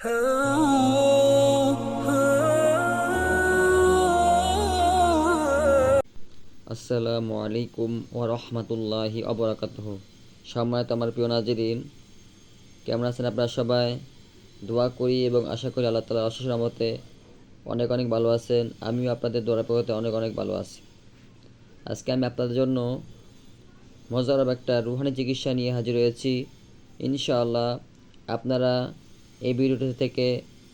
আসসালামু আলাইকুম ও রহমতুল্লাহি অবরাকাতহ সম্মানিত আমার প্রিয় নাজিরিন, কেমন আছেন আপনারা সবাই? দোয়া করি এবং আশা করি আল্লাহ তালা অশেষ রহমতে অনেক অনেক ভালো আছেন। আমিও আপনাদের দোয়ার পক্ষতে অনেক অনেক ভালো আছি। আজকে আমি আপনাদের জন্য মজারব একটা রুহানি চিকিৎসা নিয়ে হাজির হয়েছি। ইনশাআল্লাহ আপনারা এই ভিডিওটি থেকে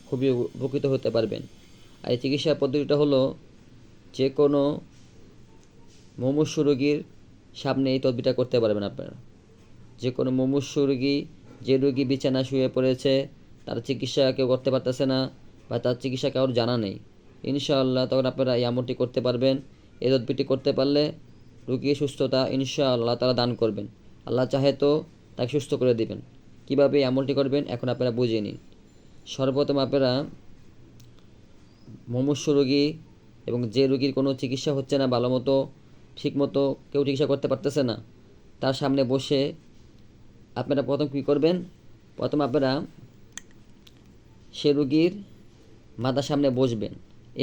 খুবই উপকৃত হতে পারবেন। আর এই চিকিৎসা পদ্ধতিটা হলো যে কোনো মুমূর্ষু রোগীর সামনে এই তদবিটা করতে পারবেন আপনারা। যে কোনো মুমূর্ষু রোগী, যে রোগী বিছানা শুয়ে পড়েছে, তার চিকিৎসা কেউ করতে পারতেছে না বা তার চিকিৎসা কারোর জানা নেই, ইনশাআল্লাহ তখন আপনারা এই আমলটি করতে পারবেন। এই তদবিটি করতে পারলে রোগীর সুস্থতা ইনশাআল্লাহ তারা দান করবেন। আল্লাহ চাহে তো তাকে সুস্থ করে দিবেন। কীভাবে আমলটি করবেন, এখন আপনারা বুঝে নিন। সর্বপ্রথম আপনারা মমস্য রোগী এবং যে রোগীর কোনো চিকিৎসা হচ্ছে না ভালো মতো ঠিকমতো, কেউ চিকিৎসা করতে পারতেছে না, তার সামনে বসে আপনারা প্রথম কী করবেন, প্রথম আপনারা সে রুগীর মাথার সামনে বসবেন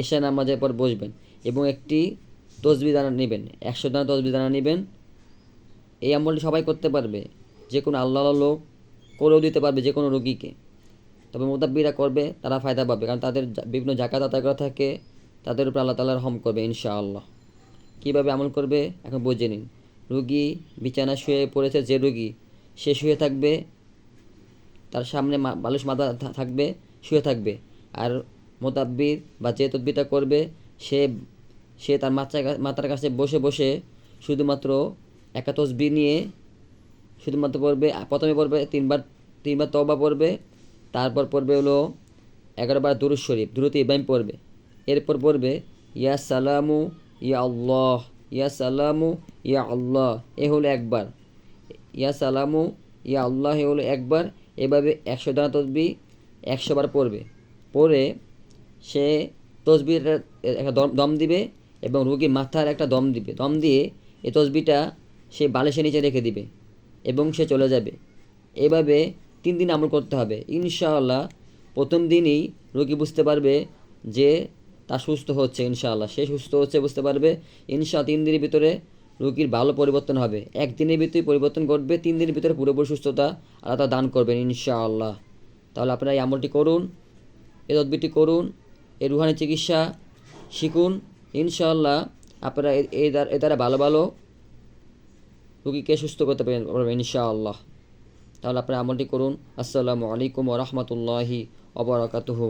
এশা নামাজের পর বসবেন এবং একটি তসবি দানা নেবেন, একশো দানা তসবি দানা নেবেন। এই আমলটি সবাই করতে পারবে, যে কোনো আল্লাহ লোক করেও দিতে পারবে যে কোনো রোগীকে। তবে মোতাব্বিরা করবে, তারা ফায়দা পাবে। কারণ তাদের বিভিন্ন জাকাত আদায় করা থাকে, তাদের উপর আল্লাহ তালার হম করবে, ইনশাআল্লাহ। কীভাবে আমল করবে, এখন বুঝে নিন। রুগী বিছানা শুয়ে পড়েছে, যে রুগী, সে শুয়ে থাকবে, তার সামনে মা- বালিশ মাথা থাকবে, শুয়ে থাকবে। আর মোতাব্বির বা যে তদবিরটা করবে, সে সে তার মাথার কাছে বসে বসে শুধুমাত্র একা তসবি নিয়ে শুধুমাত্র পড়বে প্রথমে পড়বে তিনবার তিনবার তবা পড়বে, তারপর পড়বে হলো এগারোবার দুরুজ শরীফ দুরুতি ইব্রাহিম পড়বে। এরপর পড়বে, ইয়া সালামু ইয়া আল্লাহ, ইয়া সালামু ইয়া আল্লাহ, এ হলো একবার। ইয়া সালামু ইয়া আল্লাহ, এ হলো একবার, এভাবে একশো দানা তসবি একশো বার পড়বে। পড়ে সে তসবির একটা দম দম দিবে এবং রুগীর মাথার একটা দম দিবে। দম দিয়ে এই তসবিটা সে বালিশের নিচে রেখে দিবে। এবং সে চলে যাবে। এভাবে তিন দিন আমল করতে হবে। ইনশাআল্লাহ প্রথম দিনই রোগী বুঝতে পারবে যে তা সুস্থ হচ্ছে ইনশাআল্লাহ। সে সুস্থ হচ্ছে, বুঝতে পারবে। ইনশা তিন দিনের ভিতরে রোগীর ভালো পরিবর্তন হবে। একদিনের ভিতরে পরিবর্তন ঘটবে, তিন দিনের ভিতরে পুরোপুরি সুস্থতা আল্লাহ তা দান করবেন ইনশাআল্লাহ। তাহলে আপনারা এই আমলটি করুন, এ তদবিরটি করুন এই রুহানি চিকিৎসা শিখুন। ইনশাআল্লাহ আপনারা এ দ্বারা ভালো ভালো রুগীকে সুস্থ করতে পারবেন ইনশাআল্লাহ। তাহলে আপনার আমলটি করুন। আসসালামু আলাইকুম ওরহমতুল্লাহি অবরাকাতুহু